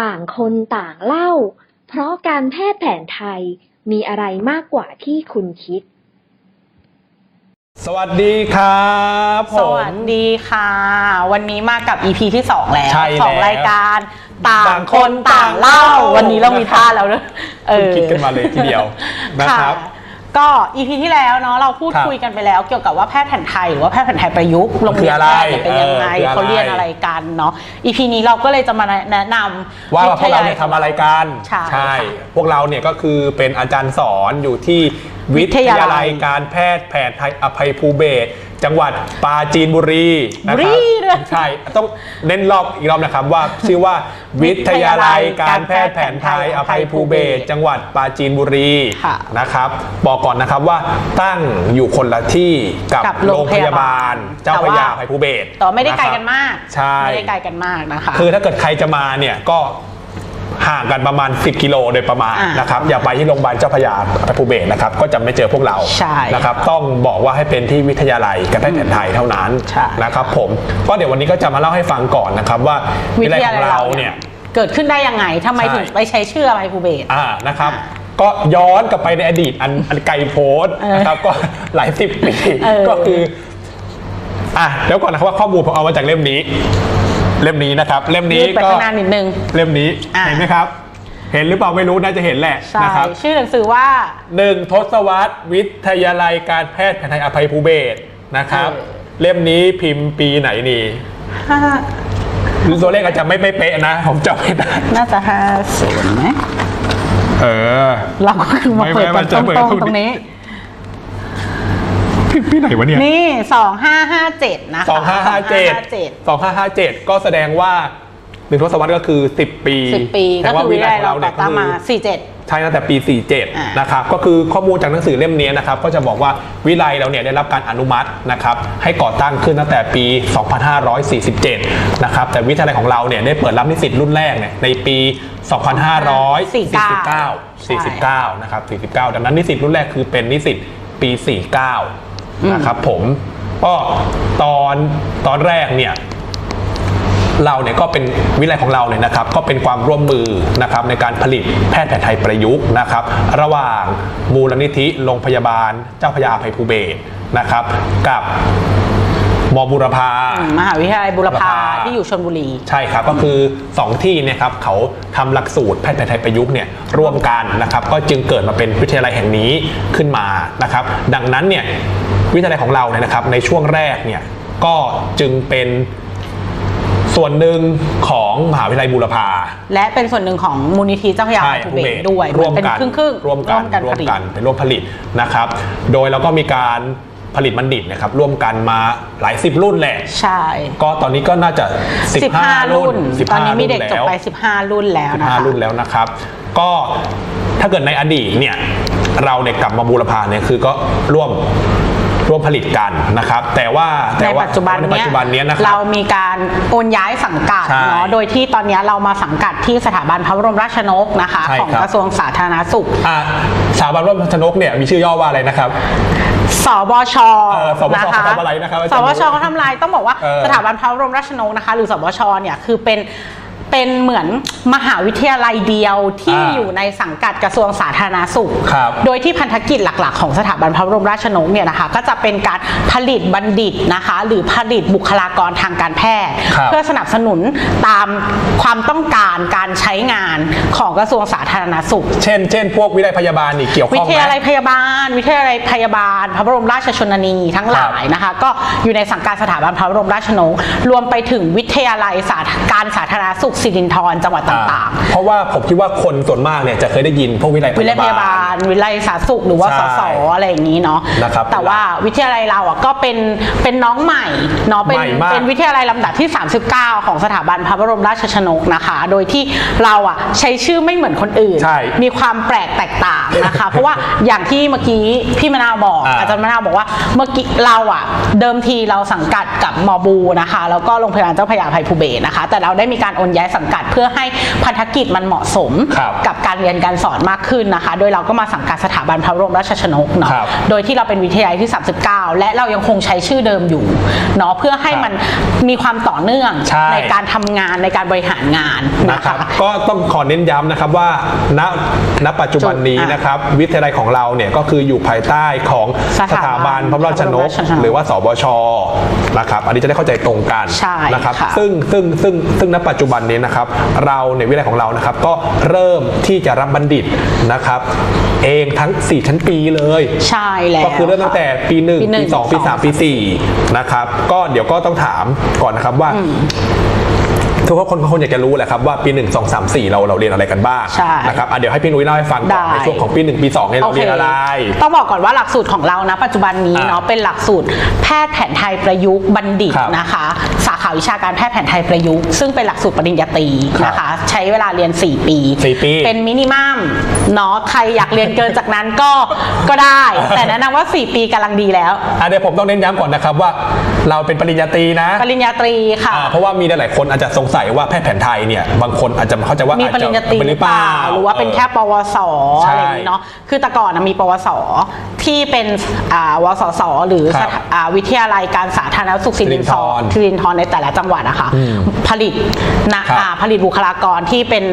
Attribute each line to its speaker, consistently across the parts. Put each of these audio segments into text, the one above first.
Speaker 1: ต่างคนต่างเล่า เพราะการแพทย์แผนไทยมีอะไรมากกว่าที่คุณคิด
Speaker 2: สวัสดีครับผม
Speaker 3: สวัสดีค่ะ วันนี้มากับ EP ที่ 2 แล้ว
Speaker 2: ใช่แล้ว
Speaker 3: สองรายการต่าง
Speaker 2: ต่าง
Speaker 3: ค
Speaker 2: คนน
Speaker 3: ต่างเล่า
Speaker 2: ต่างเล่า
Speaker 3: วันนี้เรามีท่าแล้วเนอะเออ
Speaker 2: คิดกันมาเลยทีเดียวนะครับ
Speaker 3: ก็ EP ที่แล้วเนาะเราพูด
Speaker 2: ครับ
Speaker 3: คุยกันไปแล้ว เกี่ยวกับว่าแพทย์แผนไทยหรือว่าแพทย์แผนไทยประยุกต์โรงเรียน
Speaker 2: คืออะไร
Speaker 3: แพทย์เนี่ยเป็นยังไง
Speaker 2: เออคืออะไร
Speaker 3: เขาเรียนอะไรกันเนาะ EP นี้เราก็เลยจะมาแนะนำ
Speaker 2: ว่าพวกเราเนี่ยทำอะไรกัน
Speaker 3: ใช่ค่ะ
Speaker 2: พวกเราเนี่ยก็คือเป็นอาจารย์สอนอยู่ที่วิทยาลัยการแพทย์แผนไทยอภัยภูเบศร จังหวัดปราจีนบุรีนะค
Speaker 3: บุ
Speaker 2: รับ
Speaker 3: รีเลย
Speaker 2: ใช่ต้องเน้นรอบอีกรอบนะครับว่าชื่อว่าวิทยาลัยการแพทย์แผนไทยอภัยภูเบศรจังหวัดปราจีนบุรี
Speaker 3: ค่ะ
Speaker 2: นะครับ บอกก่อนนะครับว่าตั้งอยู่คนละที่กับ
Speaker 3: กับ
Speaker 2: โร
Speaker 3: โรงง
Speaker 2: พ
Speaker 3: พ
Speaker 2: ยา
Speaker 3: ยา
Speaker 2: บา
Speaker 3: บา
Speaker 2: ล
Speaker 3: ล
Speaker 2: เจ้าพระยาอภัยภูเบศร
Speaker 3: แต่ว่าไม่ได้ไกละ
Speaker 2: ครับ
Speaker 3: กันมาก
Speaker 2: ใช่
Speaker 3: ไม่ได้ไกลกันมากนะคะ
Speaker 2: คือถ้าเกิดใครจะมาเนี่ยก็ ห่างกันประมาณ 10 กิโลโดยประมาณ
Speaker 3: อ่าน
Speaker 2: นะครับอย่าไปที่โรงพยาบาลเจ้าพระยาอภัยภูเบศรนะครับก็จะไม่เจอพวกเรา
Speaker 3: ใช่
Speaker 2: นะครับต้องบอกว่าให้เป็นที่วิทยาลัยการแพทย์แผนไทยเท่านั้น
Speaker 3: ใช่
Speaker 2: นะครับผมก็เดี๋ยววันนี้ก็จะมาเล่าให้ฟังก่อนนะครับว่าวิทยาลัยของเราเนี่ย
Speaker 3: เกิดขึ้นได้ยังไงทำไม
Speaker 2: ใช่
Speaker 3: ถึงไปใช้ชื่ออะไรภูเบศร
Speaker 2: อ่านะครับ ก็ย้อนกลับไปในอดีตอันอันไกลโพ้น
Speaker 3: เออ
Speaker 2: นะครับก็หลายสิบปี
Speaker 3: เออ
Speaker 2: ก็คืออะเดี๋ยวก่อนนะครับว่าข้อมูลผมเอามาจากเล่มนี้ เล่มนี้นะครับ เล่มนี้
Speaker 3: ยืดไป
Speaker 2: ก็
Speaker 3: ข้างหน้านิดนึง
Speaker 2: เล่มนี้
Speaker 3: อะ
Speaker 2: เห็นไหมครับ เห็นหรือเปล่าไม่รู้น่าจะเห็นแหละ
Speaker 3: ใช่
Speaker 2: นะครับ
Speaker 3: ชื่อหนังสือว่า
Speaker 2: หนึ่งทศวรรษวิทยาลัยการแพทย์แผนไทยอภัยภูเบศรนะครับ
Speaker 3: เออ
Speaker 2: เล่มนี้พิมพ์ปีไหนนี่ตัวเลขอาจจะไม่ไม่เป๊ะนะ ผมจำไม่ได้
Speaker 3: น่าจะห้าศูนย์ไหม
Speaker 2: เออ
Speaker 3: เราก็คือมาเปิด
Speaker 2: ไม่
Speaker 3: กั
Speaker 2: ไม่
Speaker 3: น
Speaker 2: จะ
Speaker 3: ตรง
Speaker 2: เปิด
Speaker 3: ๆ
Speaker 2: ต
Speaker 3: ต
Speaker 2: รงนี้
Speaker 3: รงนี้
Speaker 2: พี่พี่ไหนวะเนี่ย
Speaker 3: นี่สองห้าห้าเจ็ดนะคะ
Speaker 2: สองห้าห้าเจ็ดสองห้าห้าเจ็ดก็แสดงว่าหนึ่งทศวรรษก็คือ10ปี
Speaker 3: สิบปี
Speaker 2: แต่
Speaker 3: ก็คือวิทยาลัยเรา
Speaker 2: เนี่
Speaker 3: ก่อตั้งมา
Speaker 2: คือ
Speaker 3: สี่เจ็ด
Speaker 2: ใช่ตั้งแต่ปี
Speaker 3: อ่า
Speaker 2: 47
Speaker 3: น
Speaker 2: นะครับ ก็คือข้อมูลจากหนังสือเล่มนี้นะครับ ก็จะบอกว่าวิไลเราเนี่ยได้รับการอนุมัตินะครับ ให้ก่อตั้งขึ้นตั้งแต่ปี 2547 นะครับ แต่วิทยาลัยของเราเนี่ยได้เปิดรับนิสิตรุ่นแรกเนี่ยในปี 2549 49นะครับ 49 ดังนั้นนิสิตรุ่นแรกคือเป็นนิสิตปี 49 นะครับผมก็ตอนตอนแรกเนี่ยเราเนี่ยก็เป็นวิทยาลัยของเราเนี่ยนะครับ ก็เป็นความร่วมมือนะครับในการผลิตแพทย์แผนไทยประยุกต์นะครับ ระหว่างมูลนิธิโรงพยาบาล เจ้าพระยาอภัยภูเบศรนะครับ กับมบุรพา
Speaker 3: มหาวิทยาลัยบุรพา
Speaker 2: บุรพา
Speaker 3: ที่อยู่ชลบุรี
Speaker 2: ใช่ครับก็คือ 2 ที่เนี่ยครับเขาทำหลักสูตรแพทย์แผนไทยประยุกต์เนี่ยร่วมกันนะครับ ก็จึงเกิดมาเป็นวิทยาลัยแห่งนี้ขึ้นมานะครับ ดังนั้นเนี่ย วิทยาลัยของเราเนี่ยนะครับ ในช่วงแรกเนี่ยก็จึงเป็นส่วนหนึ่งของมหาวิทยาลัยบูรพา
Speaker 3: และเป็นส่วนหนึ่งของมูลนิธิเจ้าพระยา
Speaker 2: ใช่
Speaker 3: ภูเบศรด้วย
Speaker 2: ร่วม
Speaker 3: เป็น
Speaker 2: กัน
Speaker 3: ครึ่งครึ่งๆ
Speaker 2: ร่วมกัน
Speaker 3: ร่
Speaker 2: ร่
Speaker 3: ว
Speaker 2: ว
Speaker 3: ม
Speaker 2: ม
Speaker 3: กั
Speaker 2: กัน
Speaker 3: นผลิต
Speaker 2: เป็นร่วมผลิตนะครับ โดยเราก็มีการผลิตบัณฑิตนะครับ ร่วมกันมาหลายสิบรุ่นแหละ
Speaker 3: ใช่
Speaker 2: ก็ตอนนี้ก็น่าจะ
Speaker 3: สิบห้า
Speaker 2: 15
Speaker 3: รุ่น
Speaker 2: 15
Speaker 3: ตอนนี้มีเด็กจบไป
Speaker 2: รุ่นแล้ว
Speaker 3: สิบห้ารุ่นแล้วนะคะ
Speaker 2: 15รุ่นแล้วนะครับ ก็ถ้าเกิดในอดีตเนี่ยเราเนี่ยกลับมาบูรพาเนี่ยคือก็ร่วม ร่วมผลิตกันนะครับ แต่ว่า
Speaker 3: ใน
Speaker 2: แต่ว่า
Speaker 3: ปัจจุบัน
Speaker 2: ในปัจ
Speaker 3: เนี้ย
Speaker 2: จุบันเนี้ยนะครับ
Speaker 3: เรามีการโอนย้ายสังกัด
Speaker 2: ใช่
Speaker 3: เนาะโดยที่ตอนเนี้ยเรามาสังกัดที่สถาบันพระบรมราชชนกนะคะ
Speaker 2: ใช่
Speaker 3: ของ
Speaker 2: ครับ
Speaker 3: กระทรวงสาธารณสุข
Speaker 2: อ่าสถาบันร่วมชนกเนี่ยมีชื่อย่อว่าอะไรนะครับ
Speaker 3: สบช
Speaker 2: เออสบช
Speaker 3: นะคะ
Speaker 2: เขาทำอะไรนะครับอา
Speaker 3: ส
Speaker 2: จารย์
Speaker 3: บชเขาทำอะไรต้องบอกว่า
Speaker 2: เออ
Speaker 3: สถาบันพระบรมราชชนกนะคะ หรือสบชเนี่ยคือเป็น เป็นเหมือนมหาวิทยาลัยเดียวที่
Speaker 2: อ่า
Speaker 3: อยู่ในสังกัดกระทรวงสาธารณสุข
Speaker 2: ครับ
Speaker 3: โดยที่พันธกิจหลัก ๆ ของสถาบันพระบรมราชชนกเนี่ยนะคะ ก็จะเป็นการผลิตบัณฑิตนะคะ หรือผลิตบุคลากรทางการแพทย์
Speaker 2: ครับ
Speaker 3: เพื่อสนับสนุนตามความต้องการการใช้งานของกระทรวงสาธารณสุข
Speaker 2: เช่น เช่น พวกวิทยาลัยพยาบาลนี่เกี่ยวข้
Speaker 3: วิ
Speaker 2: อง
Speaker 3: ท
Speaker 2: ไหม
Speaker 3: ยาลัยพยาบาล วิทยาลัยพยาบาล พระบรมราชชนนีทั้งหลายนะคะ ก็อยู่ในสังกัดสถาบันพระบรมราชชนกรวมไปถึงวิทยาลัยสาธการสาธารณสุขสิรินธรจังหวัดต่าง
Speaker 2: เพราะว่าผมคิดว่าคนส่วนมากเนี่ยจะเคยได้ยินพวกวิทยาลัย
Speaker 3: ๆวิทยาลัยพยาบาล วิทยาลัยสาธารณสุขหรือว่า
Speaker 2: ใช่
Speaker 3: สสอะไรอย่างนี้เนาะ
Speaker 2: นะครับ
Speaker 3: แต่ว่าวิทยาลัยเราอะก็เป็นเป็นน้องใหม่เนาะเป็น
Speaker 2: ใหม่มาก
Speaker 3: เป็นวิทยาลัยลำดับที่ 39 ของสถาบันพระบรมราชชนกนะคะ โดยที่เราอะใช้ชื่อไม่เหมือนคนอื่น
Speaker 2: ใช่
Speaker 3: มีความแปลกแตกต่างนะคะ เพราะว่าอย่างที่เมื่อกี้พี่มะนาวบอก
Speaker 2: อ่า
Speaker 3: อาจารย์มะนาวบอกว่าเมื่อกี้เราอะเดิมทีเราสังกัดกับมอบูนะคะ แล้วก็โรงพยาบาลเจ้าพระยาภัยภูเบศรนะคะ แต่เราได้มีการโอนย้ายสังกัดเพื่อให้พันธกิจมันเหมาะสม
Speaker 2: ครับ
Speaker 3: กับการเรียนการสอนมากขึ้นนะคะ โดยเราก็มาสังกัดสถาบันพระบรมราชชนกเนาะ
Speaker 2: ครับ
Speaker 3: โดยที่เราเป็นวิทยาลัยที่ 39 และเรายังคงใช้ชื่อเดิมอยู่เนาะเพื่อให้
Speaker 2: ครับ
Speaker 3: มันมีความต่อเนื่อง
Speaker 2: ใช่
Speaker 3: การทำงานในการบริหารงาน
Speaker 2: นะ
Speaker 3: นะ
Speaker 2: ครั
Speaker 3: คะ
Speaker 2: บก็ต้องขอเน้นย้ำนะครับว่าณณปัจจุบันนี้
Speaker 3: อะ
Speaker 2: นะครับวิทยาลัยของเราเนี่ยก็คืออยู่ภายใต้ของ
Speaker 3: ส
Speaker 2: ส
Speaker 3: ถา
Speaker 2: ถา
Speaker 3: บั
Speaker 2: บั
Speaker 3: น
Speaker 2: นพระบรมราชชนก
Speaker 3: พระบรมราชชนก
Speaker 2: หรือว่าสบชนะครับ อันนี้จะได้เข้าใจตรงกัน
Speaker 3: ใช่
Speaker 2: นะครับ
Speaker 3: ค่ะ
Speaker 2: ซึ่งซึ่งซึ่งซึ่งณปัจจุบันนี้นะครับ เราในวิทยาลัยของเรานะครับ ก็เริ่มที่จะรับบัณฑิตนะครับ เองทั้ง 4 ชั้นปีเลย
Speaker 3: ใช่แล้ว
Speaker 2: ก็คือเริ่มตั้งแต่ปีหนึ่ง
Speaker 3: ปีหนึ่ง
Speaker 2: ปีสองปีสาม
Speaker 3: สอง
Speaker 2: ปีสี่นะครับ ก็เดี๋ยวก็ต้องถามก่อนนะครับว่า ทุกคนก็คงอยากจะรู้แหละครับว่าปี1 2 3 4 เราเราเรียนอะไรกันบ้าง
Speaker 3: ใช่
Speaker 2: นะครับอะเดี๋ยวให้พี่นุ้ยเล่าให้ฟังก่อน
Speaker 3: ได้
Speaker 2: ในช่วงของปี 1 ปี2เนี่ยเราเรียนอะไร
Speaker 3: ต้องบอกก่อนว่าหลักสูตรของเรานะปัจจุบันนี้
Speaker 2: อ่า
Speaker 3: เนาะเป็นหลักสูตรแพทย์แผนไทยประยุกต์บัณฑิต
Speaker 2: ครับ
Speaker 3: นะคะ สาขาวิชาการแพทย์แผนไทยประยุกต์ซึ่งเป็นหลักสูตรปริญญาตรี
Speaker 2: ครับ
Speaker 3: นะคะ ใช้เวลาเรียน 4 ปี
Speaker 2: สี่ปี
Speaker 3: เป็นมินิมัมเนาะใครอยากเรียนเกินจากนั้นก็ก็ได้ แต่แนะนำว่า 4 ปีกำลังดีแล้ว
Speaker 2: อะเดี๋ยวผมต้องเน้นย้ำก่อนนะครับว่า เราเป็นปริญญาตรีนะ
Speaker 3: ปริญญาตรีค่ะ
Speaker 2: อ่าเพราะว่ามีหลายๆคนอาจจะสงสัยว่าแพทย์แผนไทยเนี่ยบางคนอาจจะเข้าใจว่า
Speaker 3: มี
Speaker 2: อาจ
Speaker 3: ป
Speaker 2: จะ
Speaker 3: ริญญาตรี
Speaker 2: เป็น
Speaker 3: หรือเปล่าหรือว่าเป็นแค่ปวส
Speaker 2: ใช่
Speaker 3: อะไรอย่างนี้เนาะคือแต่ก่อนนะมีปวสที่เป็นอ่าวสสหรือ
Speaker 2: ครับ
Speaker 3: สถาอ่าวิทยาลัยการสาธารณสุขสิรินทร
Speaker 2: สิรินธร
Speaker 3: สิรินทรในแต่ละจังหวัดนะคะ
Speaker 2: อืม
Speaker 3: ผลิตนะครับอ่าผลิตบุคลากรที่เป็น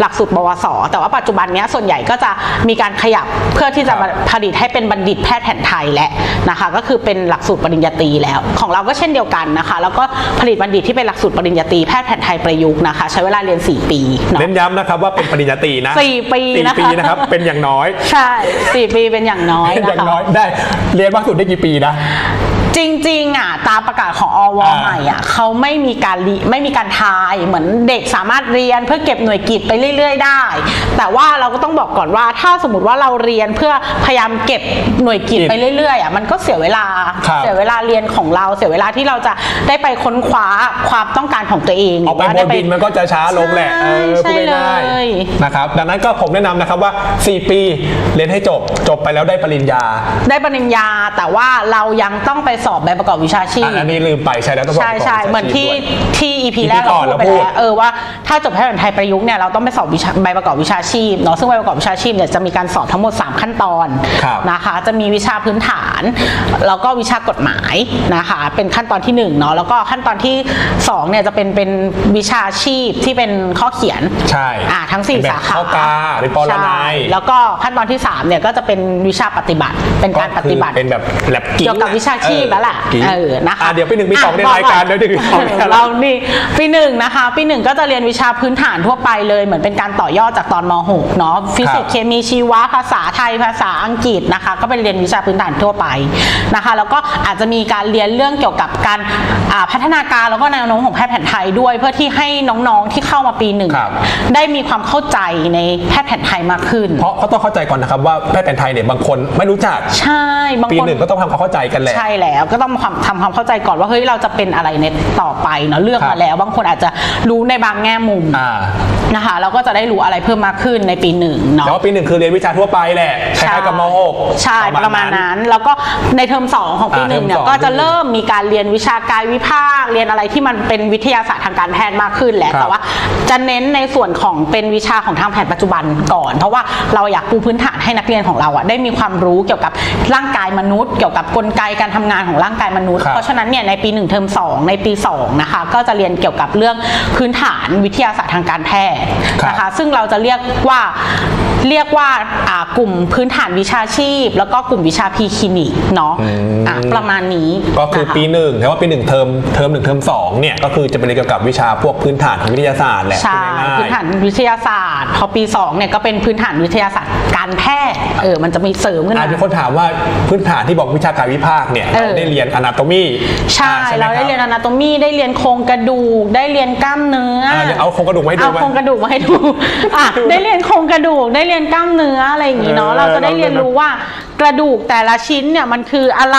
Speaker 3: หลักสูตรปวส แต่ว่าปัจจุบันเนี้ยส่วนใหญ่ก็จะมีการขยับเพื่อที่จะมาผลิตให้เป็นบัณฑิตแพทย์แผนไทยและนะคะ ก็คือเป็นหลักสูตรปริญญาตรีแล้ว ของเราก็เช่นเดียวกันนะคะ แล้วก็ผลิตบัณฑิตที่เป็นหลักสูตรปริญญาตรีแพทย์แผนไทยประยุกต์นะคะ ใช้เวลาเรียน 4 ปีเนาะ
Speaker 2: เน้นย้ำนะครับว่าเป็นปริญญาตรีนะ
Speaker 3: สี่ปี
Speaker 2: สี่
Speaker 3: นะคะ
Speaker 2: ปีนะครับ เป็นอย่างน้อย
Speaker 3: ใช่สี่ปีเป็นอย่างน้อย
Speaker 2: เป็นอ
Speaker 3: นะ
Speaker 2: ย่าง
Speaker 3: คะ
Speaker 2: น้อยได้เรียนมากสุดได้กี่ปีนะ
Speaker 3: จริงๆอะตามประกาศของอว
Speaker 2: อ่า
Speaker 3: ใหม่อะเขาไม่มีการลิไม่มีการทายเหมือนเด็กสามารถเรียนเพื่อเก็บหน่วยกิตไปเรื่อย ๆ ได้ แต่ว่าเราก็ต้องบอกก่อนว่าถ้าสมมติว่าเราเรียนเพื่อพยายามเก็บหน่วยกิตไปเรื่อยๆอะมันก็เสียเวลา
Speaker 2: ครับ
Speaker 3: เสียเวลาเรียนของเราเสียเวลาที่เราจะได้ไปค้นคว้าความต้องการของตัวเอง
Speaker 2: ออกไป
Speaker 3: หรื
Speaker 2: บ
Speaker 3: ว่
Speaker 2: น
Speaker 3: ด้
Speaker 2: ดินมันก็จะช้าลงแหละเออ
Speaker 3: ใช่
Speaker 2: พูดง่าย
Speaker 3: เลย
Speaker 2: ๆนะครับดังนั้นก็ผมแนะนำนะครับว่า 4 ปีเรียนให้จบจบไปแล้วได้ปริญญา
Speaker 3: ได้ปริญญาแต่ว่าเรายังต้องไปสอบใบประกอบวิชาชีพ
Speaker 2: อะอันนี้ลืมไปใช่แล้วต้องบอก
Speaker 3: ใช่ใช่
Speaker 2: ก่
Speaker 3: เหมือนที่
Speaker 2: ด้วย
Speaker 3: ที่ EP
Speaker 2: EP
Speaker 3: แรกเรา
Speaker 2: ก่อน
Speaker 3: พูดไป
Speaker 2: เราพูด
Speaker 3: แล้วเออว่าถ้าจบแพทย์แผนไทยประยุกต์เนี่ยเราต้องไปสอบวิชาใบประกอบวิชาชีพเนาะซึ่งใบประกอบวิชาชีพเนี่ยจะมีการสอบทั้งหมด 3 ขั้นตอน
Speaker 2: ครับ
Speaker 3: นะคะจะมีวิชาพื้นฐานแล้วก็วิชากฎหมายนะคะเป็นขั้นตอนที่1เนาะแล้วก็ขั้นตอนที่2เนี่ยจะเป็นเป็นวิชาชีพที่เป็นข้อเขียน
Speaker 2: ใช่
Speaker 3: อ่าทั้ง
Speaker 2: เป็นแบบ
Speaker 3: 4สาขา
Speaker 2: ข้อกาหรือปรนัย
Speaker 3: ใช่แล้วก็ขั้นตอนที่3เนี่ยก็จะเป็นวิชาปฏิบัติเป็นการปฏิบัติ
Speaker 2: เป็นแบบแลบกิ้ง
Speaker 3: เกี่ยวกับวิชาชีพแล้วแหละ
Speaker 2: กิ้ง
Speaker 3: เออนะคะ
Speaker 2: อะเดี๋ยวปีหนึ่งปีสองะใน
Speaker 3: บอ
Speaker 2: รายการ
Speaker 3: ก่
Speaker 2: เดี๋ยวหนึ่งปีสองเนี่ย
Speaker 3: เรานี่ปีหนึ่งนะคะปีหนึ่งก็จะเรียนวิชาพื้นฐานทั่วไปเลยเหมือนเป็นการต่อยอดจากตอนม .6 เนาะฟิสิกส์เคมีชีวะภาษาไทยภาษาอังกฤษนะคะ ก็เป็นเรียนวิชาพื้นฐานทั่วไปนะคะ แล้วก็อาจจะมีการเรียนเรื่องเกี่ยวกับการอ่าพัฒนาการแล้วก็แนวโน้มของแพทย์แผนไทยด้วย เพื่อที่ให้น้องๆที่เข้ามาปีหนึ่ง
Speaker 2: ครับ
Speaker 3: ได้มีความเข้าใจในแพทย์แผนไทยมากขึ้น
Speaker 2: เพราะเขาต้องเข้าใจก่อนนะครับว่าแพทย์แผนไทยเนี่ยบางคนไม่รู้จัก
Speaker 3: ใช่บาง
Speaker 2: ปี
Speaker 3: คน
Speaker 2: หนึ่งก็ต้องทำความเข้าใจกันแหละ
Speaker 3: ใช่แล้วก็ต้องความทำความเข้าใจก่อนว่าเฮ้ยเราจะเป็นอะไรในต่อไปเนาะเลือก
Speaker 2: ครับ
Speaker 3: มาแล้ว บางคนอาจจะรู้ในบางแง่มุม
Speaker 2: อ่า
Speaker 3: นะคะเราก็จะได้รู้อะไรเพิ่มมากขึ้นในปีหนึ่งเนาะ
Speaker 2: แต่ว่าปีหนึ่งคือเรียนวิชาทั่วไปแหละคล้ายๆกับม .6
Speaker 3: ใช่ประมาณนั้น แล้วก็ในเทอมสองของปี
Speaker 2: อ่า
Speaker 3: หนึ่งเนี่ย
Speaker 2: เทอมสอง
Speaker 3: ก็จะเริ่มมีการเรียนวิชากายวิภาคเรียนอะไรที่มันเป็นวิทยาศาสตร์ทางการแพทย์มากขึ้นแหละ
Speaker 2: ครับ
Speaker 3: แต่ว่าจะเน้นในส่วนของเป็นวิชาของทางแผนปัจจุบันก่อน เพราะว่าเราอยากปูพื้นฐานให้นักเรียนของเราอะได้มีความรู้เกี่ยวกับร่างกายมนุษย์ เกี่ยวกับกลไกการทำงานของร่างกายมนุษย์
Speaker 2: ครับ
Speaker 3: เพราะฉะนั้นเนี่ยในปี 1 เทอม 2 ในปี 2 นะคะ ก็จะเรียนเกี่ยวกับเรื่องพื้นฐานวิทยาศาสตร์ทางการแพทย์นะคะซึ่งเราจะเรียกว่า เรียกว่าอ่ากลุ่มพื้นฐานวิชาชีพ แล้วก็กลุ่มวิชาพีคลินิกเนาะอะประมาณนี้
Speaker 2: ก็คือ
Speaker 3: นะคะ
Speaker 2: ปีหนึ่งแต่ว่าปีหนึ่งเทอมเทอมหนึ่งเทอมสองเนี่ยก็คือจะเป็นเรียนเกี่ยวกับวิชาพวกพื้นฐานทางวิทยาศาสตร์แหละ
Speaker 3: ใช่
Speaker 2: พูดง่ายๆ
Speaker 3: พื้นฐานวิทยาศาสตร์ พอปี2เนี่ยก็เป็นพื้นฐานวิทยาศาสตร์การแพทย์เออมันจะมีเสริมขึ้น
Speaker 2: อา
Speaker 3: มา
Speaker 2: จมีคนถามว่าพื้นฐานที่บอกวิชาการวิภาคเนี่ย
Speaker 3: เออ
Speaker 2: เราได้เรียนอนาโตมี
Speaker 3: ใช่เราได้เรียนอนาโตมีได้เรียนโครงกระดูกได้เรียนกล้ามเนื้อ
Speaker 2: เดี๋ยวเอาโครงกระดูกมาให้ดู
Speaker 3: เอา
Speaker 2: ไหม
Speaker 3: โครงกระดูกมาให้ดูอะได้เรียนโครงกระดูกได้เรียนกล้ามเนื้ออะไรอย่างนี้เนาะ
Speaker 2: เออ
Speaker 3: เราจะได้เรียนรู้ว่ากระดูกแต่ละชิ้นเนี่ยมันคืออะไร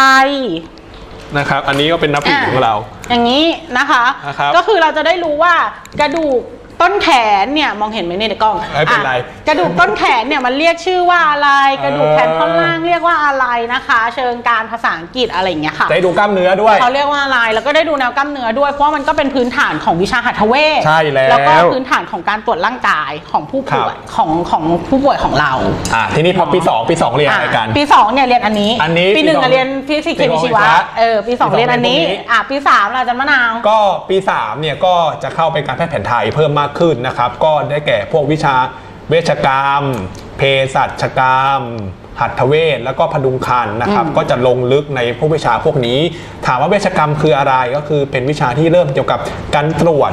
Speaker 2: นะครับ อันนี้ก็เป็นนับถือของเรา
Speaker 3: อย่างนี้นะคะ
Speaker 2: นะครับ
Speaker 3: ก็คือเราจะได้รู้ว่ากระดูก ต้นแขนเนี่ยมองเห็นไหมเนี่ยในกล้อง
Speaker 2: ไม่เป็นไร
Speaker 3: อะกระดูกต้นแขนเนี่ยมันเรียกชื่อว่าอะไร กระดูกแขนท่อนล่างเรียกว่าอะไรนะคะ เชิงการภาษาอังกฤษอะไรอย่างเงี้ยค่ะ
Speaker 2: จะได้ดูกล้ามเนื้อด้วย
Speaker 3: เขาเรียกว่าอะไร แล้วก็ได้ดูแนวกล้ามเนื้อด้วย เพราะว่ามันก็เป็นพื้นฐานของวิชาหัตถเวช
Speaker 2: ใช่แล้ว
Speaker 3: แล้วก็พื้นฐานของการตรวจร่างกายของผู้ป่วย
Speaker 2: ครับ
Speaker 3: ของของผู้ป่วยของเรา
Speaker 2: อ่าทีนี้พอปีสองปีสองเรียนอะไรกัน
Speaker 3: อะปีสองเนี่ยเรียนอันนี้
Speaker 2: อันนี้
Speaker 3: ปีหนึ่ง
Speaker 2: ปีสอง
Speaker 3: อะเรียนฟิสิกส์เคมีชีวะ
Speaker 2: ปีสอง
Speaker 3: เออปีสอง
Speaker 2: ปีสอง
Speaker 3: เรียนอันนี้
Speaker 2: เรียนพวกนี้
Speaker 3: อะปีสามล่ะอาจันมะนาว
Speaker 2: ก็ปี3เนี่ยก็จะเข้าเป็นการแพทย์แผนไทยเพิ่มมากขึ้นนะครับ ก็ได้แก่พวกวิชาเวชกรรม เภสัชกรรม หัตถเวชแล้วก็พดุงคันนะครับ ก็จะลงลึกในพวกวิชาพวกนี้ ถามว่าเวชกรรมคืออะไรก็คือเป็นวิชาที่เริ่มเกี่ยวกับการตรวจ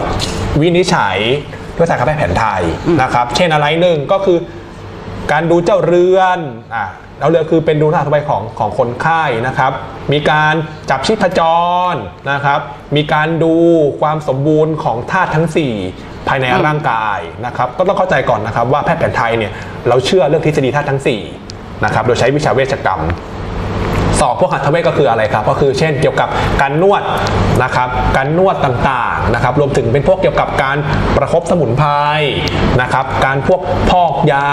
Speaker 2: วินิจฉัยด้วยศาสตร์การแพทย์แผนไทยนะครับ เช่นอะไรหนึ่งก็คือการดูเจ้าเรือนอะแล้วเรือคือเป็นดูท่าทั่วไปของของคนไข้นะครับ มีการจับชีพจรนะครับ มีการดูความสมบูรณ์ของธาตุทั้ง 4 ภายในร่างกายนะครับก็ต้องเข้าใจก่อนนะครับว่าแพทย์แผนไทยเนี่ยเราเชื่อเรื่องทฤษฎีธาตุทั้ง4นะครับโดยใช้วิชาเวชกรรมสอบพวกหัตถเวชก็คืออะไรครับ ก็คือเช่นเกี่ยวกับการนวดนะครับ การนวดต่างๆนะครับ รวมถึงเป็นพวกเกี่ยวกับการประคบสมุนไพรนะครับ การพวกพอกยา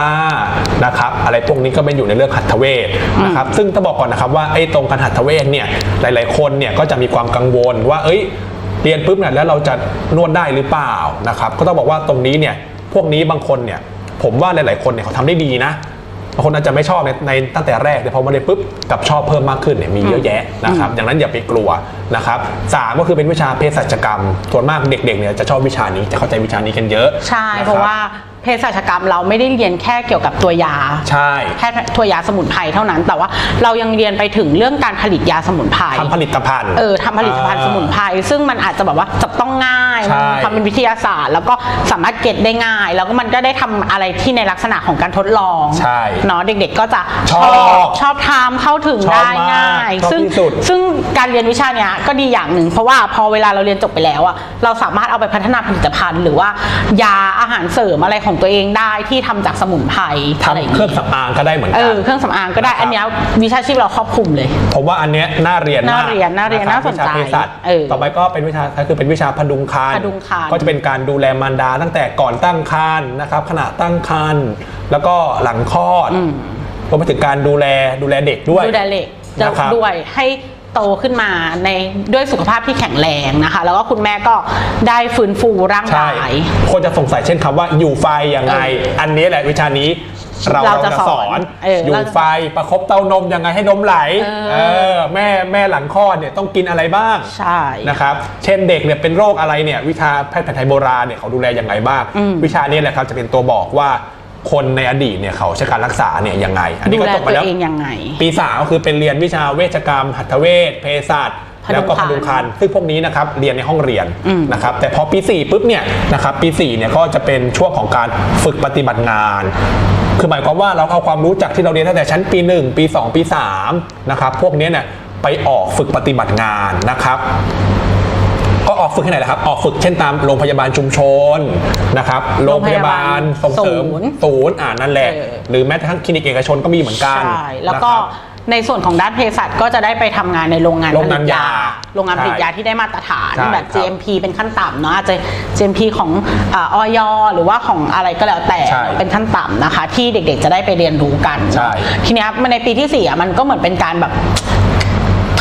Speaker 2: นะครับ อะไรพวกนี้ก็เป็นอยู่ในเรื่องหัตถเวชนะครับ ซึ่งต้องบอกก่อนนะครับว่าไอ้ตรงการหัตถเวชเนี่ยหลาย ๆ คนเนี่ยก็จะมีความกังวลว่าเอ้ย เรียนปุ๊บเนี่ยแล้วเราจะนวดได้หรือเปล่านะครับ ก็ต้องบอกว่าตรงนี้เนี่ยพวกนี้บางคนเนี่ยผมว่าหลาย ๆ คนเนี่ยเขาทำได้ดีนะบางคนอาจจะไม่ชอบในในตั้งแต่แรกแต่พอมาเรียนปุ๊บกับชอบเพิ่มมากขึ้นเนี่ยมีเยอะแยะนะครับดังนั้นอย่าไปกลัวนะครับสามก็คือเป็นวิชาเภสัชกรรมส่วนมากเด็ก ๆ เนี่ยจะชอบวิชานี้จะเข้าใจวิชานี้กันเยอะ
Speaker 3: ใช่
Speaker 2: นคบ
Speaker 3: เพราะว่า เภสัชกรรมเราไม่ได้เรียนแค่เกี่ยวกับตัวยา
Speaker 2: ใช่
Speaker 3: แค่ตัวยาสมุนไพรเท่านั้น แต่ว่าเรายังเรียนไปถึงเรื่องการผลิตยาสมุนไพร
Speaker 2: ทำผลิตภัณฑ์
Speaker 3: เออทำผลิตภัณฑ์สมุนไพรซึ่งมันอาจจะแบบว่าจับต้องง่าย
Speaker 2: ใช่
Speaker 3: ทำเป็นวิทยาศาสตร์ แล้วก็สามารถเก็ตได้ง่าย แล้วก็มันก็ได้ทำอะไรที่ในลักษณะของการทดลอง
Speaker 2: ใช่
Speaker 3: เนาะเด็กๆก็จะ
Speaker 2: ชอบ
Speaker 3: ชอบทำเข้าถึง
Speaker 2: ชอบ
Speaker 3: ได้
Speaker 2: มาก
Speaker 3: ง่าย
Speaker 2: ชอบ
Speaker 3: ซึ่ง
Speaker 2: ที่สุด
Speaker 3: ซึ่งการเรียนวิชาเนี้ยก็ดีอย่างหนึ่งเพราะว่าพอเวลาเราเรียนจบไปแล้วอะเราสามารถเอาไปพัฒนาผลิตภัณฑ์ หรือว่ายาอาหารเสริมอะไรของตัวเองได้ที่ทำจากสมุนไพรอะไรย่า
Speaker 2: ทำเครื่องสำอางก็ได้เหมือน
Speaker 3: เอ
Speaker 2: กั
Speaker 3: อเครื่องสำอางก็ได้
Speaker 2: นะครับ
Speaker 3: อันเนี้ยวิชาชีพเราครอบคลุมเลย
Speaker 2: ผมว่าอันเนี้ยน่าเรียนมาก
Speaker 3: น่าเรียนน่าเรียนะ
Speaker 2: คบ
Speaker 3: น่าสนใจ
Speaker 2: วิชาเภสัช
Speaker 3: เออ
Speaker 2: ต่อไปก็เป็นวิชาก็คือเป็นวิชาพดุงครรภ์
Speaker 3: พดุงครรภ์
Speaker 2: ก็จะเป็นการดูแลมารดาตั้งแต่ก่อนตั้งครรภ์นะครับขณะตั้งครรภ์แล้วก็หลังคลอดรวมไปถึงการดูแลดูแลเด็กด้วย
Speaker 3: ดูแลเด็กจะ
Speaker 2: นะครับ
Speaker 3: ด้วยให้ โตขึ้นมาในด้วยสุขภาพที่แข็งแรงนะคะ แล้วก็คุณแม่ก็ได้ฟื้นฟูร่าง
Speaker 2: ใช่
Speaker 3: กาย
Speaker 2: คนจะสงสัยเช่นคำว่าอยู่ไฟยังไง
Speaker 3: เอออั
Speaker 2: อันนี้แหละวิชานี้เรา
Speaker 3: เรา
Speaker 2: เรา
Speaker 3: จะ
Speaker 2: จะ
Speaker 3: ส
Speaker 2: ส
Speaker 3: อ
Speaker 2: อนน
Speaker 3: เออ
Speaker 2: อยู่
Speaker 3: เราจะ
Speaker 2: ไฟประคบเต้านมยังไงให้นมไหล
Speaker 3: เออ
Speaker 2: เออแม่แม่หลังคลอดเนี่ยต้องกินอะไรบ้าง
Speaker 3: ใช่
Speaker 2: นะครับเช่นเด็กเนี่ยเป็นโรคอะไรเนี่ยวิชาแพทย์แผนไทยโบราณเนี่ยเขาดูแลยังไงบ้าง
Speaker 3: อืม
Speaker 2: วิชานี้แหละครับจะเป็นตัวบอกว่า คนในอดีตเนี่ยเขาใช้การรักษาเนี่ยยังไง อันนี้
Speaker 3: ดู
Speaker 2: ก็
Speaker 3: แล
Speaker 2: จบไป
Speaker 3: ตัว
Speaker 2: แล้ว
Speaker 3: เองยังไง
Speaker 2: ปีสามก็คือเป็นเรียนวิชาเวชกรรม หัตถเวชเภสัช
Speaker 3: พดุง
Speaker 2: แล้วก็
Speaker 3: คร
Speaker 2: พ
Speaker 3: รภ์
Speaker 2: ดุงคันซึ่งพวกนี้นะครับเรียนในห้องเรียน
Speaker 3: อืม
Speaker 2: นะครับ แต่พอปี4ปุ๊บเนี่ยนะครับปี4เนี่ยก็จะเป็นช่วงของการฝึกปฏิบัติงาน คือหมายความว่าเราเอาความรู้จากที่เราเรียนตั้งแต่ชั้นปี 1 ปี 2 ปี3นะครับพวกเนี้ยเนี่ยไปออกฝึกปฏิบัติงานนะครับก็ ออกฝึกที่ไหนล่ะครับ ออกฝึกเช่นตามโรงพยาบาลชุมชนนะครับ โรงพยาบาลส่งเสริม
Speaker 3: ศูนย์
Speaker 2: ศูนย์อ่านั่นแหละ
Speaker 3: เออ
Speaker 2: หรือแม้กระทั่งคลินิกเอกชนก็มีเหมือนกัน
Speaker 3: ใช่แล้วก็
Speaker 2: นะครับ
Speaker 3: ในส่วนของด้านเภสัชก็จะได้ไปทำงานในโรงงาน
Speaker 2: โรงงาน
Speaker 3: ผลิต
Speaker 2: ยา
Speaker 3: โรงงานผลิต
Speaker 2: ใช่
Speaker 3: ยาที่ได้มาตรฐาน
Speaker 2: ใช่
Speaker 3: แบบ
Speaker 2: ครับ
Speaker 3: GMP เป็นขั้นต่ำเนาะอาจจะ GMP ของอ่าออยหรือว่าของอะไรก็แล้วแต่
Speaker 2: ใช่
Speaker 3: เป็นขั้นต่ำนะคะ ที่เด็กๆจะได้ไปเรียนรู้กัน
Speaker 2: ใช่
Speaker 3: ทีเนี้ยมันในปีที่สี่อะมันก็เหมือนเป็นการแบบ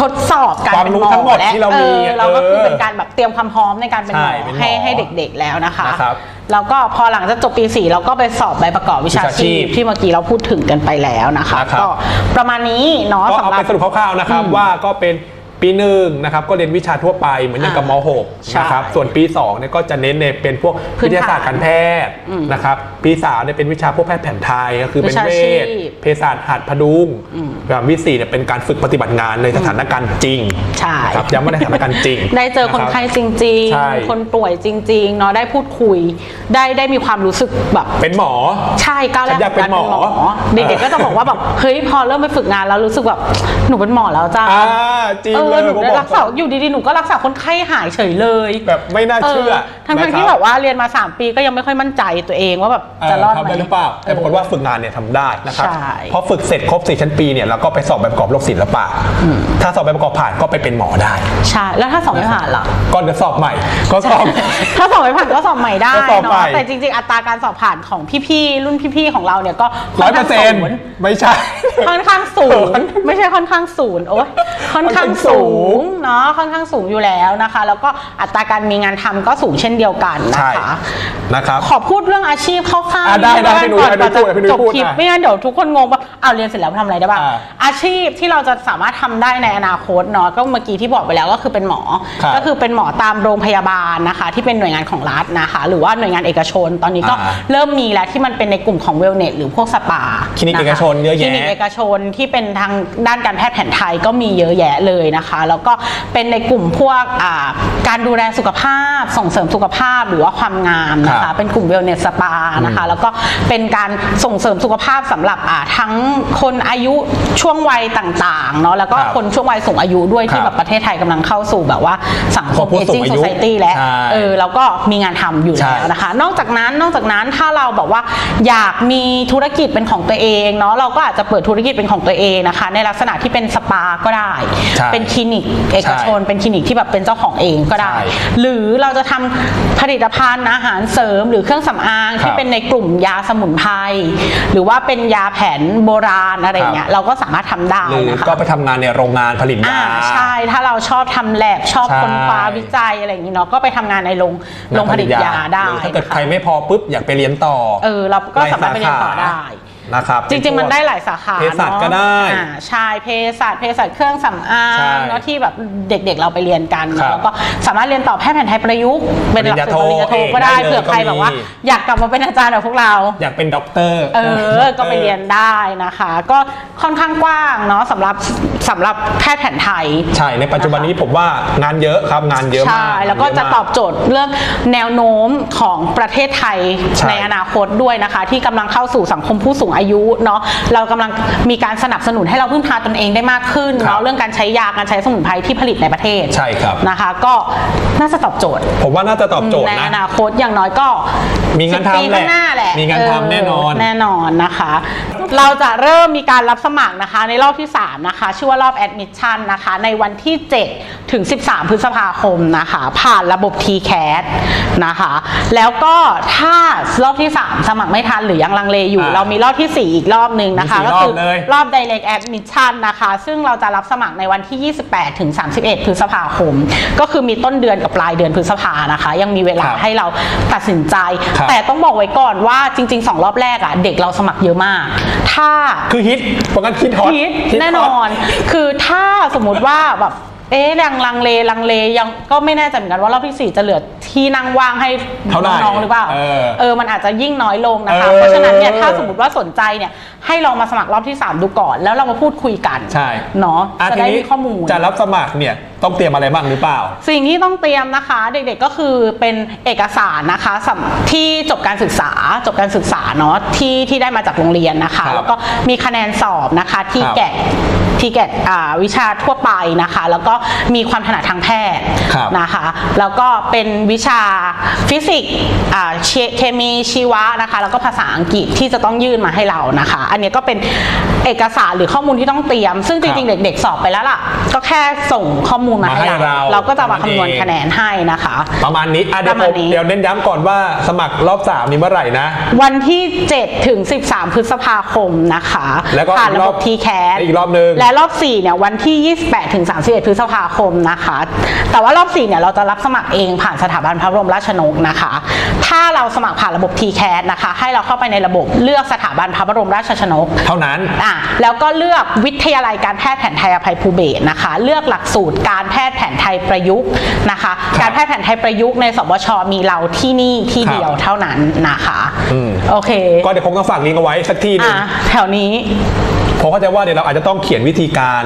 Speaker 3: ทดสอบการ
Speaker 2: ความ
Speaker 3: เป็น
Speaker 2: รู้
Speaker 3: หมอ
Speaker 2: ทั้งหมด
Speaker 3: และ
Speaker 2: ที่เรามี
Speaker 3: ออเราก็คือ
Speaker 2: เออ
Speaker 3: เป็นการแบบเตรียมความพร้อมในการเป็นหม
Speaker 2: ใช่
Speaker 3: อ
Speaker 2: เป็นหมอ
Speaker 3: ให้ให้เด็กๆแล้วนะคะ
Speaker 2: นะครับ
Speaker 3: แล้วก็พอหลังจากจบปีสี่เราก็ไปสอบใบประกอบวิชา
Speaker 2: วิชาชี
Speaker 3: ชี
Speaker 2: พ
Speaker 3: พที่เมื่อกี้เราพูดถึงกันไปแล้วนะคะ
Speaker 2: นะครับ
Speaker 3: ก็ประมาณนี้เนาะ
Speaker 2: ก็
Speaker 3: สำ
Speaker 2: เอา
Speaker 3: หรับ
Speaker 2: ไปสรุปคร่าวๆนะครับ ว่าก็เป็น ปีหนึ่งนะครับก็เรียนวิชาทั่วไปเหมือนอย่างกับม
Speaker 3: ใช่
Speaker 2: .6 นะครับส่วนปี2เนี่ยก็จะเน้นในเป็นพวก
Speaker 3: พื้
Speaker 2: วิ
Speaker 3: น
Speaker 2: ท
Speaker 3: ฐาน
Speaker 2: ยาศาสตร์การแพทย์
Speaker 3: อืม
Speaker 2: นะครับปี3เนี่ยเป็นวิชาพวกแพทย์แผนไทยก็คือเป็น
Speaker 3: วิชา
Speaker 2: เว
Speaker 3: ชี
Speaker 2: ช
Speaker 3: พ
Speaker 2: เภสัชหัตถ์พดุงแบบวิสี่เนี่ยเป็นการฝึกปฏิบัติงานในสถานการณ์จริง
Speaker 3: ใช่
Speaker 2: นะครับย้ำว่าในสถานการณ์จริง
Speaker 3: ได้เจอคนไข้ะ
Speaker 2: รับ
Speaker 3: จริง
Speaker 2: ใช่
Speaker 3: ๆคนป่วยจริงๆเนาะได้พูดคุย ได้ได้มีความรู้สึกแบบ
Speaker 2: เป็นหมอ
Speaker 3: ใช่ก้าวแรก
Speaker 2: ฉันอยากเป็นหมอ
Speaker 3: เด็กๆก็จะบอกว่าแบบเฮ้ยพอเริ่มไปฝึกงานแล้วรู้สึกแบบหนูเป็นหมอแล้วจ้า
Speaker 2: อ่าจริง
Speaker 3: เอออหนู
Speaker 2: ผม
Speaker 3: ได้
Speaker 2: บอก
Speaker 3: รักษาอยู่ดีๆหนูก็รักษาคนไข้หายเฉยเลย
Speaker 2: แบบไม่น่าเชื่อ
Speaker 3: ทั้ง
Speaker 2: นะค
Speaker 3: ๆ
Speaker 2: รับ
Speaker 3: ที่แบบว่าเรียนมา 3 ปีก็ยังไม่ค่อยมั่นใจตัวเองว่าแบบ
Speaker 2: เอ่อ
Speaker 3: จะรอดไหม
Speaker 2: ทำได้หรือเปล่าแต่ปรากฏว่าฝึกงานเนี่ยทำได้นะครับ
Speaker 3: ใช่
Speaker 2: พอฝึกเสร็จครบ4ชั้นปีเนี่ยเราก็ไปสอบใบประกอบโรคศิลปะถ้าสอบใบประกอบผ่านก็ไปเป็นหมอได้
Speaker 3: ใช่แล้วถ้าสอบไม่ผ่านล่ะ
Speaker 2: ก็จะสอบใหม่ก็สอบ
Speaker 3: ถ้าสอบไม่ผ่านก็สอบใหม่ได้
Speaker 2: ก็สอบใหม่
Speaker 3: เนาะแต่จริง ๆ อัตราการสอบผ่านของพี่ๆรุ่นพี่ๆของเราเนี่ยก็
Speaker 2: ร้อยเปอร์เซ็นต์
Speaker 3: ศูนย์
Speaker 2: ไม่ใช่
Speaker 3: ค่อนข้างสูงไม่ใช่ค่อนข้างศูนย์โอ้ยค่อนข้างสูงเนาะค่อนข้างสูงอยู่แล้วนะคะ แล้วก็อัตราการมีงานทำก็สูงเช่นเดียวกันนะ
Speaker 2: ใช่
Speaker 3: คะ
Speaker 2: นะครับ
Speaker 3: ขอพูดเรื่องอาชีพคร่าว
Speaker 2: อะ
Speaker 3: ๆ
Speaker 2: ได้ได้
Speaker 3: นิ
Speaker 2: พี่นุ้ย
Speaker 3: ก่อน
Speaker 2: ให้
Speaker 3: ก่อนจะ
Speaker 2: พี่นุ้ย
Speaker 3: จบ
Speaker 2: พูด
Speaker 3: คลิป
Speaker 2: อะ
Speaker 3: ไม่งั้นเดี๋ยวทุกคนงงว่าเอาวเรียนเสร็จแล้วทำอะไรได้บ้าง
Speaker 2: อ่า
Speaker 3: อาชีพที่เราจะสามารถทำได้ในอนาคตเนาะก็เมื่อกี้ที่บอกไปแล้วก็คือเป็นหมอ
Speaker 2: ครับ
Speaker 3: ก็คือเป็นหมอตามโรงพยาบาลนะคะ ที่เป็นหน่วยงานของรัฐนะคะ หรือว่าหน่วยงานเอกชน ตอนนี้ก็
Speaker 2: อ่า
Speaker 3: เริ่มมีแล้วที่มันเป็นในกลุ่มของเวลเนสหรือพวกสปา
Speaker 2: คลินิกเอกชนเยอะแยะ
Speaker 3: คลินิกเอกชนที่เป็นทางด้านการแพทย์แผนไทยก็มีเยอะแยะเลยนะคะแล้วก็เป็นในกลุ่มพวกอ่าการดูแลสุขภาพ ส่งเสริมสุขภาพหรือว่าความงามนะ
Speaker 2: ครั
Speaker 3: คะ
Speaker 2: บ
Speaker 3: เป็นกลุ่มเวลเนสสปานะคะแล้วก็เป็นการส่งเสริมสุขภาพสำหรับอ่าทั้งคนอายุช่วงวัยต่างๆเนาะแล้วก็
Speaker 2: ครับ
Speaker 3: คนช่วงวัยสูงอายุด้วยที่
Speaker 2: ครับ
Speaker 3: แบบประเทศไทยกำลังเข้าสู่แบบว่าสังคม
Speaker 2: ผู้
Speaker 3: เอ
Speaker 2: สู
Speaker 3: จิ้
Speaker 2: ง
Speaker 3: ง
Speaker 2: อา
Speaker 3: โซ
Speaker 2: ยุ
Speaker 3: ซตี้แล้ว
Speaker 2: ใช่
Speaker 3: เออแล้วก็มีงานทำอยู่
Speaker 2: ใช่
Speaker 3: แล้วนะคะ นอกจากนั้นนอกจากนั้นถ้าเราแบบว่าอยากมีธุรกิจเป็นของตัวเองเนาะเราก็อาจจะเปิดธุรกิจเป็นของตัวเองนะคะ ในลักษณะที่เป็นสปาก็ได้
Speaker 2: ใช่
Speaker 3: เป็นคลินิกเอกชน เป็นคลินิกที่แบบเป็นเจ้าของเองก็ได้
Speaker 2: ใช่
Speaker 3: หรือเราจะทำผลิตภัณฑ์อาหารเสริมหรือเครื่องสำอาง
Speaker 2: ครับ
Speaker 3: ที่เป็นในกลุ่มยาสมุนไพรหรือว่าเป็นยาแผนโบราณอะไรเงี้ยเราก็สามารถทำได้
Speaker 2: หรือ
Speaker 3: นะคะ
Speaker 2: ก็ไปทำงานในโรงงานผลิต
Speaker 3: อ่ายาใช่ถ้าเราชอบทำแลบชอบ
Speaker 2: ใช่
Speaker 3: ค้นคว้าวิจัยอะไรอย่างนี้เนาะก็ไปทำงานในโรงโรงผลิตยาได้
Speaker 2: หรือถ้าเกิด
Speaker 3: นะคะ
Speaker 2: ใครไม่พอปุ๊บอยากไปเรียนต่อ
Speaker 3: เออเราก็สามารถไปเรียนต่อได้
Speaker 2: นะครับ
Speaker 3: จริงๆ มันได้หลายสาขา
Speaker 2: เภสัช
Speaker 3: เนาะ
Speaker 2: ก็ได้
Speaker 3: อ่าใช่เภสัชเภสัชเครื่องสำอาง
Speaker 2: ใช่
Speaker 3: เนาะที่แบบเด็กๆเราไปเรียนกัน
Speaker 2: ครับ
Speaker 3: แล้วก็สามารถเรียนต่อแพทย์แผนไทยประยุกต์เป็นหลักสูตรป
Speaker 2: ปริ
Speaker 3: ริญ
Speaker 2: ญ
Speaker 3: ญา
Speaker 2: ญา
Speaker 3: โท
Speaker 2: โท
Speaker 3: ก็ได้
Speaker 2: เอกได้เลย
Speaker 3: เผื่อใคร
Speaker 2: ก็มี
Speaker 3: แบบว่าอยากกลับมาเป็นอาจารย์แบบพวกเรา
Speaker 2: อยากเป็นด็อกเตอร์
Speaker 3: เออ ก็ไปเรียนได้นะคะ ก็ค่อนข้างกว้างเนาะสำหรับสำหรับแพทย์แผนไทย
Speaker 2: ใช่ในปัจจุบันนี้ผมว่างานเยอะครับงานเยอะมาก
Speaker 3: ใช่แล้วก็จะตอบโจทย์เรื่องแนวโน้มของประเทศไทย
Speaker 2: ใช่
Speaker 3: ในอนาคตด้วยนะคะ ที่กำลังเข้าสู่สังคมผู้สูงอายุเนาะเรากำลังมีการสนับสนุนให้เราพึ่งพาตนเองได้มากขึ้น
Speaker 2: ครับ
Speaker 3: เนาะเรื่องการใช้ยาการใช้สมุนไพรที่ผลิตในประเทศ
Speaker 2: ใช่ครับ
Speaker 3: นะคะ ก็น่าจะตอบโจทย์
Speaker 2: ผมว่าน่าจะตอบโจทย์
Speaker 3: ใน
Speaker 2: นะ
Speaker 3: อนาคตอย่างน้อยก็
Speaker 2: มีงาน
Speaker 3: 10
Speaker 2: ทำ
Speaker 3: ปีข้างหน้าแหละ
Speaker 2: มีงานทำแน่นอน
Speaker 3: เแน่นอนนะคะ เราจะเริ่มมีการรับสมัครนะคะในรอบที่ 3 นะคะ ชื่อว่ารอบ admission นะคะ ในวันที่ 7 ถึง 13 พฤษภาคมนะคะ ผ่านระบบ TCAS นะคะ แล้วก็ถ้ารอบที่ 3 สมัครไม่ทันหรือยังลังเลอยู่
Speaker 2: อ่า
Speaker 3: เรามีรอบทีสี่4 อีกรอบหนึ่งนะคะ
Speaker 2: มีสี่
Speaker 3: ก็
Speaker 2: รอบ
Speaker 3: คือ
Speaker 2: เลย
Speaker 3: รอบ direct admission นะคะ ซึ่งเราจะรับสมัครในวันที่ 28 ถึง 31 พฤษภาคม ก็คือมีต้นเดือนกับปลายเดือนพฤษภานะคะ ยังมีเวลา
Speaker 2: ครับ
Speaker 3: ให้เราตัดสินใจ
Speaker 2: ครับ
Speaker 3: แต่ต้องบอกไว้ก่อนว่าจริง ๆ 2 รอบแรกอะเด็กเราสมัครเยอะมาก ถ้า
Speaker 2: คือฮิตเพราะงั้นฮิตฮอต
Speaker 3: ฮิต
Speaker 2: ฮิต
Speaker 3: แน่น
Speaker 2: ฮ
Speaker 3: อน คือถ้าสมมุติว่าแบบ เอ๊ะลังลังเลลังเลยังก็ไม่แน่ใจเหมือนกันว่ารอบที่สี่จะเหลือที่นั่งว่างให้
Speaker 2: เท่าไหร่
Speaker 3: น้องๆหรือเปล่า
Speaker 2: เออ
Speaker 3: เออมันอาจจะยิ่งน้อยลงนะคะ
Speaker 2: เออ
Speaker 3: เพราะฉะนั้นเนี่ยถ้าสมมติว่าสนใจเนี่ยให้ลองมาสมัครรอบที่3ดูก่อน แล้วเรามาพูดคุยกัน
Speaker 2: ใช่
Speaker 3: เนาะ
Speaker 2: อ่
Speaker 3: จะ
Speaker 2: ที
Speaker 3: ได้
Speaker 2: นี้
Speaker 3: มีข้อมูล
Speaker 2: จะรับสมัครเนี่ยต้องเตรียมอะไรบ้างหรือเปล่า
Speaker 3: สิ่งที่ต้องเตรียมนะคะ เด็กๆก็คือเป็นเอกสารนะคะสำที่จบการศึกษาจบการศึกษาเนาะที่ที่ได้มาจากโรงเรียนนะคะ
Speaker 2: ครับ
Speaker 3: แล้วก็มีคะแนนสอบนะคะที่
Speaker 2: ครับ
Speaker 3: แกะ ที่แกะอ่าวิชาทั่วไปนะคะ แล้วก็มีความถนัดทางแพทย์
Speaker 2: ครับ
Speaker 3: นะคะ แล้วก็เป็นวิชาฟิสิกส์อ่าเคเคมีชีวะนะคะ แล้วก็ภาษาอังกฤษที่จะต้องยื่นมาให้เรานะคะ อันนี้ก็เป็นเอกสารหรือข้อมูลที่ต้องเตรียม ซึ่งจริงๆ เด็ก ๆ สอบไปแล้วล่ะ ก็แค่ส่งข้อมูลมา
Speaker 2: มา
Speaker 3: ให้
Speaker 2: ให้
Speaker 3: เรา
Speaker 2: เรา
Speaker 3: เราก็จะมาคำนวณ
Speaker 2: เอง
Speaker 3: คะแนนให้นะคะ
Speaker 2: ประมาณนี้อะเดี๋ยว
Speaker 3: ประมา
Speaker 2: ผ
Speaker 3: ณ
Speaker 2: ม
Speaker 3: นี้
Speaker 2: เดี๋ยวเน้นย้ำก่อนว่าสมัครรอบ 3 นี้เมื่อไหร่นะ
Speaker 3: วันที่7ถึง13 พฤษภาคมนะคะ
Speaker 2: แล้วก็
Speaker 3: ผ่านระ
Speaker 2: ร
Speaker 3: บ
Speaker 2: อ
Speaker 3: บบทีแคส
Speaker 2: อีกรอบหนึ่ง
Speaker 3: และรอบ4เนี่ยวันที่ 28ถึง31 พฤษภาคมนะคะ แต่ว่ารอบ4เนี่ยเราจะรับสมัครเองผ่านสถาบันพระบรมราชชนกนะคะ ถ้าเราสมัครผ่านระบบ t c a s นะคะ ให้เราเข้าไปในระบบเลือกสถาบันพระบรมราชชนก
Speaker 2: เท่านั้น
Speaker 3: อะแล้วก็เลือกวิทยาลัยการแพทย์แผนไทยอภัยภูเบศรนะคะ เลือกหลักสูตรการแพทย์แผนไทยประยุกต์นะคะ
Speaker 2: ครับ
Speaker 3: การแพทย์แผนไทยประยุกต์ในสบชมีเราที่นี่ที่
Speaker 2: ครับ
Speaker 3: เดียวเท่านั้นนะคะ
Speaker 2: อืม
Speaker 3: โอเค
Speaker 2: ก็เดี๋ยวคงต้องฝากลิงก์เอาไว้สักที่หนึ
Speaker 3: อะ
Speaker 2: ง
Speaker 3: แถวนี้
Speaker 2: พราะเข้าใจว่าเดี๋ยวเราอาจจะต้องเขียนวิธีการ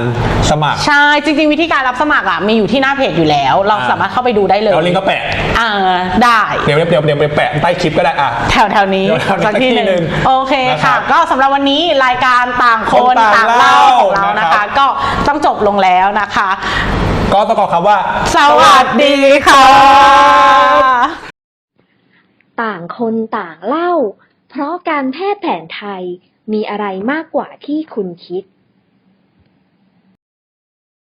Speaker 2: สมัคร
Speaker 3: ใช่จริงๆ วิธีการรับสมัครอะมีอยู่ที่หน้าเพจอยู่แล้ว เราสามารถเข้าไปดูได้เลย
Speaker 2: เราลิงก์ก็แปะ
Speaker 3: อ่าได้
Speaker 2: เดี๋ยวเดี๋ยวเดี๋ยวไปแปะใต้คลิปก็ได้อะ
Speaker 3: แถวแถวนี้
Speaker 2: แถ
Speaker 3: สักที่ห
Speaker 2: นึ่
Speaker 3: งโอเค
Speaker 2: ค่ะ
Speaker 3: ก็สำหรับวันนี้รายการต่างคน
Speaker 2: ต่าง
Speaker 3: เล่าเล่าของเรานะ
Speaker 2: คะ
Speaker 3: ก็ต้องจบลงแล้วนะคะ
Speaker 2: ก็ต้องขอคำว่า
Speaker 3: สวัสดีค่ะ
Speaker 1: ต่างคนต่างเล่า เพราะการแพทย์แผนไทย มีอะไรมากกว่าที่คุณคิด